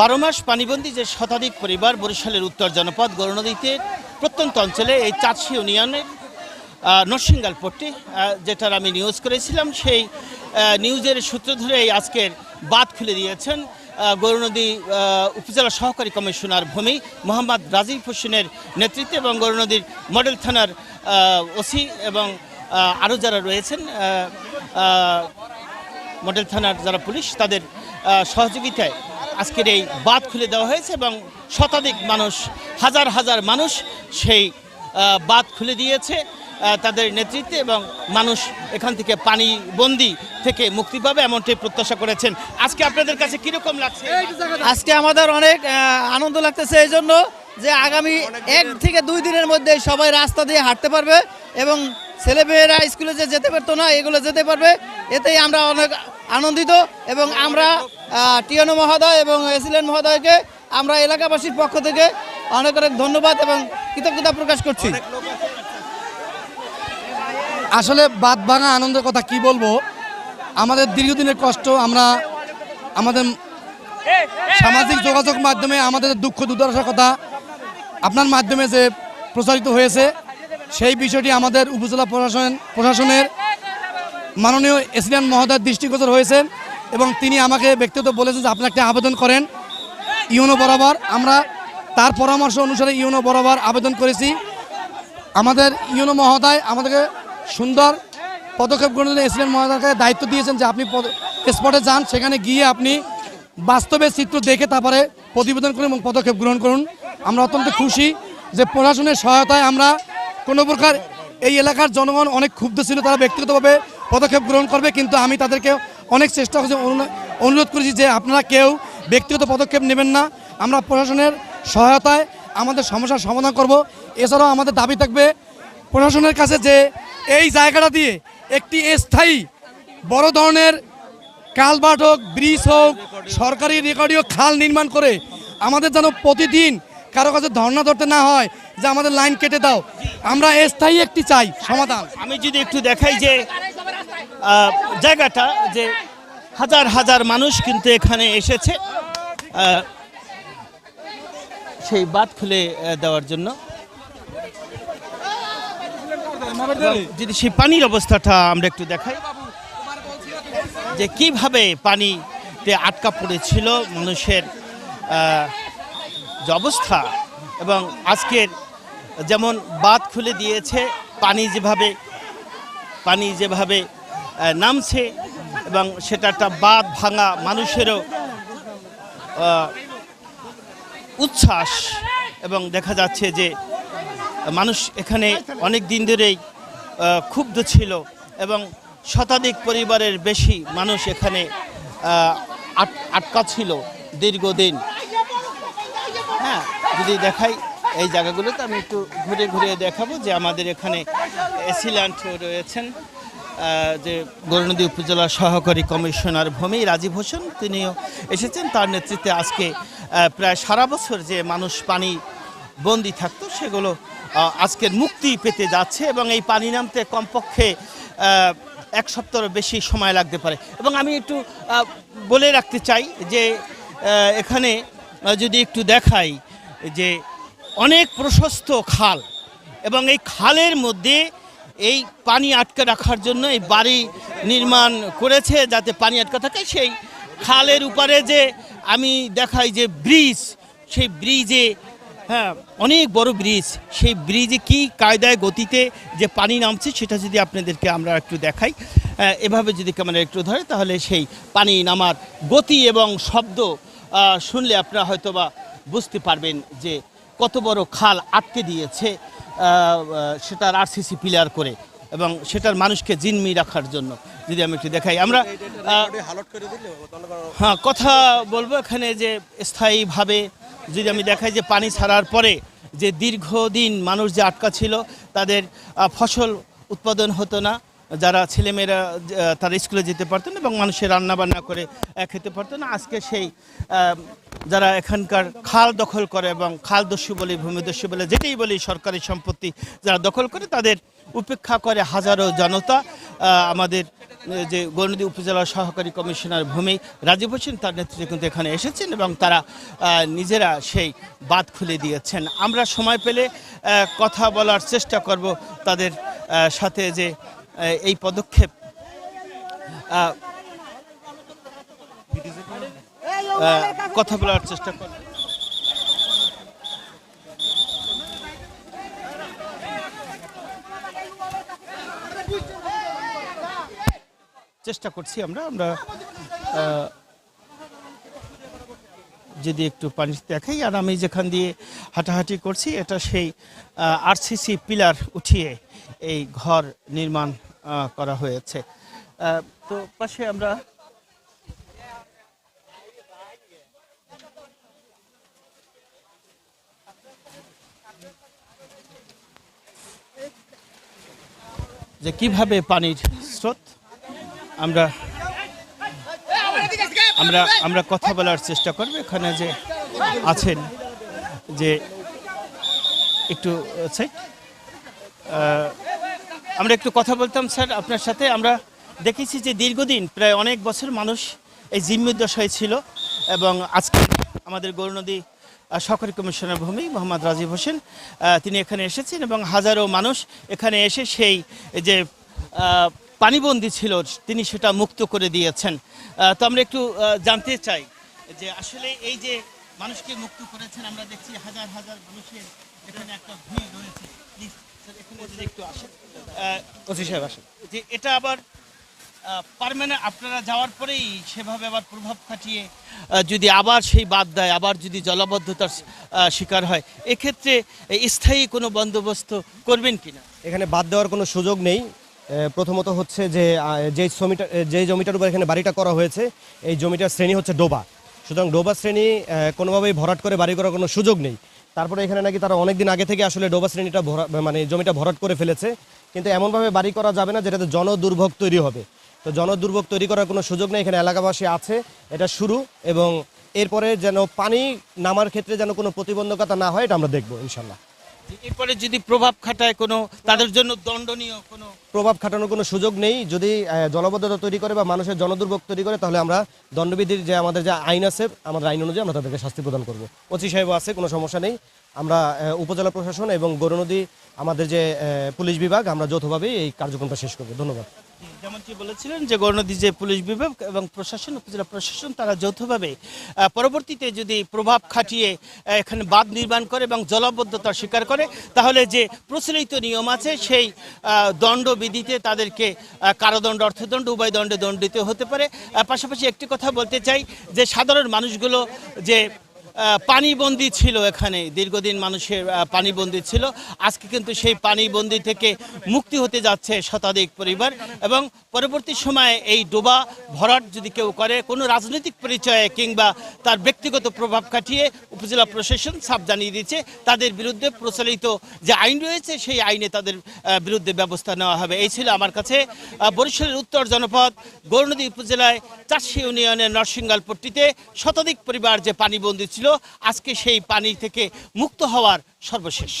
বারো মাস পানিবন্দী যে শতাধিক পরিবার বরিশালের উত্তর জনপদ গৌরনদীতে প্রত্যন্ত অঞ্চলে এই চারশি ইউনিয়নের নরসিংগাল পট্টি যেটার আমি নিউজ করেছিলাম, সেই নিউজের সূত্র ধরে এই আজকের বাদ খুলে দিয়েছেন গৌরনদী উপজেলা সহকারী কমিশনার ভূমি মোহাম্মদ রাজিব হোসেনের নেতৃত্বে এবং গৌরনদীর মডেল থানার ওসি এবং আরও যারা রয়েছেন মডেল থানার যারা পুলিশ, তাদের সহযোগিতায় আজকের এই বাঁধ খুলে দেওয়া হয়েছে এবং শতাধিক মানুষ, হাজার হাজার মানুষ সেই বাঁধ খুলে দিয়েছে তাদের নেতৃত্বে এবং মানুষ এখান থেকে পানি বন্দি থেকে মুক্তি পাবে এমনটাই প্রত্যাশা করেছেন। আজকে আপনাদের কাছে কীরকম লাগছে? আজকে আমাদের অনেক আনন্দ লাগতেছে এই জন্য যে আগামী এক থেকে দুই দিনের মধ্যে সবাই রাস্তা দিয়ে হাঁটতে পারবে এবং ছেলেমেয়েরা স্কুলে যে যেতে পারতো না, এগুলো যেতে পারবে। এতেই আমরা অনেক আনন্দিত এবং আমরা টিয়নো মহোদয় এবং এসিলেন মহোদয়কে আমরা এলাকাবাসীর পক্ষ থেকে অনেক অনেক ধন্যবাদ এবং কৃতজ্ঞতা প্রকাশ করছি। আসলে বাদ ভাঙা আনন্দের কথা কি বলব? আমাদের দীর্ঘদিনের কষ্ট আমরা আমাদের সামাজিক যোগাযোগ মাধ্যমে আমাদের দুঃখ দুর্দশার কথা আপনার মাধ্যমে যে প্রচারিত হয়েছে সেই বিষয়টি আমাদের উপজেলা প্রশাসন প্রশাসনের মাননীয় এসিডেন্ট মহোদয়ের দৃষ্টিগোচর হয়েছে এবং তিনি আমাকে ব্যক্তিগত বলেছেন যে আপনি একটা আবেদন করেন ইউনো বরাবর। আমরা তার পরামর্শ অনুসারে ইউনো বরাবর আবেদন করেছি। আমাদের ইউনো মহোদয় আমাদেরকে সুন্দর পদক্ষেপ গ্রহণ এসিডেন্ট মহোদয়কে দায়িত্ব দিয়েছেন যে আপনি স্পটে যান, সেখানে গিয়ে আপনি বাস্তবে চিত্র দেখে তারপরে প্রতিবেদন করুন এবং পদক্ষেপ গ্রহণ করুন। আমরা অত্যন্ত খুশি যে প্রশাসনের সহায়তায় আমরা কোনো প্রকার এই এলাকার জনগণ অনেক ক্ষুব্ধ ছিল, তারা ব্যক্তিগতভাবে পদক্ষেপ গ্রহণ করবে, কিন্তু আমি তাদেরকে অনেক চেষ্টা করছি অনুরোধ করেছি যে আপনারা কেউ ব্যক্তিগত পদক্ষেপ নেবেন না। আমরা প্রশাসনের সহায়তায় আমাদের সমস্যার সমাধান করব। এছাড়াও আমাদের দাবি থাকবে প্রশাসনের কাছে যে এই জায়গাটা দিয়ে একটি স্থায়ী বড় ধরনের কালবাট হোক, ব্রিজ হোক, সরকারি রেকর্ডীয় খাল নির্মাণ করে আমাদের যেন প্রতিদিন কারও কাছে ধর্ণা ধরতে না হয়, যে আমাদের লাইন কেটে দাও। আমরা স্থায়ী একটি চাই, সমাধান। আমি যদি একটু দেখাই যে জায়গাটা যে হাজার হাজার মানুষ কিন্তু এখানে এসেছে সেই বাঁধ খুলে দেওয়ার জন্য। যদি সেই পানির অবস্থাটা আমরা একটু দেখাই, যে কীভাবে পানিতে আটকা পড়েছিল মানুষের যে অবস্থা এবং আজকের যেমন বাঁধ খুলে দিয়েছে, পানি যেভাবে পানি যেভাবে নামছে এবং সেটা একটা বাঁধ ভাঙা মানুষেরও উচ্ছ্বাস এবং দেখা যাচ্ছে যে মানুষ এখানে অনেক দিন ধরেই ক্ষুব্ধ ছিল এবং শতাধিক পরিবারের বেশি মানুষ এখানে আট- আটকা ছিল দীর্ঘদিন। হ্যাঁ যদি দেখাই এই জায়গাগুলোতে আমি একটু ঘুরে ঘুরে দেখাবো যে আমাদের এখানে এসিল্যান্ড রয়েছেন। যে গৌরনদী উপজেলা সহকারী কমিশনার ভূমি রাজীব হোসেন তিনিও এসেছেন। তার নেতৃত্বে আজকে প্রায় সারা বছর যে মানুষ পানি বন্দি থাকতো সেগুলো আহ, আজকের মুক্তি পেতে যাচ্ছে এবং এই পানি নামতে কমপক্ষে এক সপ্তাহের বেশি সময় লাগতে পারে। এবং আমি একটু বলে রাখতে চাই যে এখানে যদি একটু দেখাই যে অনেক প্রশস্ত খাল এবং এই খালের মধ্যে এই পানি আটকে রাখার জন্য এই বাড়ি নির্মাণ করেছে যাতে পানি আটকে থাকে। সেই খালের উপরে যে আমি দেখাই যে ব্রিজ, সেই ব্রিজে হ্যাঁ অনেক বড় ব্রিজ। সেই ব্রিজে কি কায়দায় গতিতে যে পানি নামছে সেটা যদি আপনাদেরকে আমরা একটু দেখাই। এভাবে যদি ক্যামেরা একটু ধরে তাহলে সেই পানি নামার গতি এবং শব্দ শুনলে আপনারা হয়তোবা বুঝতে পারবেন যে কত বড় খাল আটকে দিয়েছে সেটার আরসিসি পিলার করে এবং সেটার মানুষকে জিনমি রাখার জন্য। যদি আমি একটু দেখাই আমরা হ্যাঁ কথা বলব এখানে যে স্থায়ীভাবে যদি আমি দেখাই যে পানি ছাড়ার পরে যে দীর্ঘদিন মানুষ যে আটকা ছিল তাদের ফসল উৎপাদন হতো না। যারা ছেলেমেয়েরা তারা স্কুলে যেতে পারতেন এবং মানুষের রান্না বান্না করে খেতে পারতো না আজকে সেই যারা এখানকার খাল দখল করে এবং খালদস্যু বলি, ভূমিদস্যু বলে, যেটাই বলি, সরকারি সম্পত্তি যারা দখল করে, তাদের উপেক্ষা করে হাজারো জনতা আমাদের যে গৌরনদী উপজেলা সহকারী কমিশনার ভূমি রাজীব হোসেন, তার নেতৃত্বে কিন্তু এখানে এসেছেন এবং তারা নিজেরা সেই বাদ খুলে দিয়েছেন। আমরা সময় পেলে কথা বলার চেষ্টা করব তাদের সাথে যে এই পদক্ষেপ কথা বলার চেষ্টা করব চেষ্টা করছি আমরা আমরা যদি একটু পানি দেখাই, আর আমি যেখান দিয়ে হাঁটাহাঁটি করছি, এটা সেই আরসিসি পিলার উঠিয়ে এই ঘর নির্মাণ করা হয়েছে। তো পাশে আমরা যে কীভাবে পানির স্রোত, আমরা আমরা আমরা কথা বলার চেষ্টা করব। এখানে যে আছেন, যে একটু সাইড আমরা একটু কথা বলতাম, স্যার, আপনার সাথে। আমরা দেখেছি যে দীর্ঘদিন, প্রায় অনেক বছর মানুষ এই জিম্মিদশায় ছিল এবং আজকে আমাদের গৌরনদী সহকারী কমিশনার ভূমি মোহাম্মদ রাজীব হোসেন তিনি এখানে এসেছেন এবং হাজারো মানুষ এখানে এসে সেই যে পানিবন্দী ছিল, তিনি সেটা মুক্ত করে দিয়েছেন। তো আমরা একটু জানতে চাই যে আসলে এই যে মানুষকে মুক্ত করেছেন, আমরা দেখছি হাজার হাজার মানুষের এখানে একটা ভিড় রয়েছে। Please, স্যার, এখানে যদি একটু আসেন। ওসি সাহেব আসেন। যে এটা আবার পারমানেন্ট আপনারা যাওয়ার পরেই সেভাবে আবার প্রভাব খাটিয়ে যদি আবার সেই বাদ দেয় আবার যদি জলাবদ্ধতার শিকার হয় এক্ষেত্রে স্থায়ী কোনো বন্দোবস্ত করবেন কিনা? এখানে বাদ দেওয়ার কোনো সুযোগ নেই। প্রথমত হচ্ছে যে যে জমিটা যে জমিটার উপর এখানে বাড়িটা করা হয়েছে এই জমিটার শ্রেণি হচ্ছে ডোবা। সুতরাং ডোবা শ্রেণি কোনোভাবেই ভরাট করে বাড়ি করার কোনো সুযোগ নেই। তারপরে এখানে নাকি তারা অনেকদিন আগে থেকে আসলে ডোবা শ্রেণীটা ভরা মানে জমিটা ভরাট করে ফেলেছে। কিন্তু এমনভাবে বাড়ি করা যাবে না যেটাতে জনদুর্ভোগ তৈরি হবে। তো জনদুর্ভোগ তৈরি করার কোনো সুযোগ নেই, এখানে এলাকাবাসী আছে, এটা শুরু এবং এরপরে যেন পানি নামার ক্ষেত্রে যেন কোনো প্রতিবন্ধকতা না হয়, এটা আমরা দেখব ইনশাল্লাহ এরপরে যদি প্রভাব খাটায় কোনো, তাদের জন্য দণ্ডনীয় কোনো? প্রভাব খাটানোর কোনো সুযোগ নেই। যদি জলবদ্ধতা তৈরি করে বা মানুষের জনদুর্ভোগ তৈরি করে, তাহলে আমরা দণ্ডবিধির যে আমাদের যে আইন আছে, আমাদের আইন অনুযায়ী আমরা তাদেরকে শাস্তি প্রদান করব। ওসি সাহেব আছে, কোনো সমস্যা নেই। আমরা উপজেলা প্রশাসন এবং গৌরনদী আমাদের যে পুলিশ বিভাগ, আমরা যৌথভাবেই এই কার্যক্রমটা শেষ করব। ধন্যবাদ। যেমনটি বলেছিলেন যে গণনদী যে পুলিশ বিভাগ এবং প্রশাসন, উপজেলা প্রশাসন, তারা যৌথভাবে পরবর্তীতে যদি প্রভাব খাটিয়ে এখানে বাঁধ নির্মাণ করে এবং জলাবদ্ধতার স্বীকার করে, তাহলে যে প্রচলিত নিয়ম আছে সেই দণ্ডবিধিতে তাদেরকে কারাদণ্ড, অর্থদণ্ড, উভয় দণ্ডে দণ্ডিত হতে পারে। পাশাপাশি একটি কথা বলতে চাই যে সাধারণ মানুষগুলো যে পানিবন্দি ছিল এখানে। দীর্ঘদিন মানুষের পানিবন্দি ছিল। আজকে কিন্তু সেই পানিবন্দি থেকে মুক্তি হতে যাচ্ছে শতাধিক পরিবার এবং পরবর্তী সময়ে এই ডোবা ভরাট যদি কেউ করে, কোনো রাজনৈতিক পরিচয়ে কিংবা তার ব্যক্তিগত প্রভাব খাটিয়ে উপজেলা প্রশাসন সাপ জানিয়ে দিচ্ছে তাদের বিরুদ্ধে প্রচলিত যে আইন রয়েছে, সেই আইনে তাদের বিরুদ্ধে ব্যবস্থা নেওয়া হবে। এই ছিল আমার কাছে বরিশালের উত্তর জনপদ, গৌরনদী উপজেলায় চাষি ইউনিয়নের নরসিংগাল পট্টিতে শতাধিক পরিবার যে পানিবন্দী ছিল আজকে সেই পানি থেকে মুক্ত হওয়ার সর্বশেষ।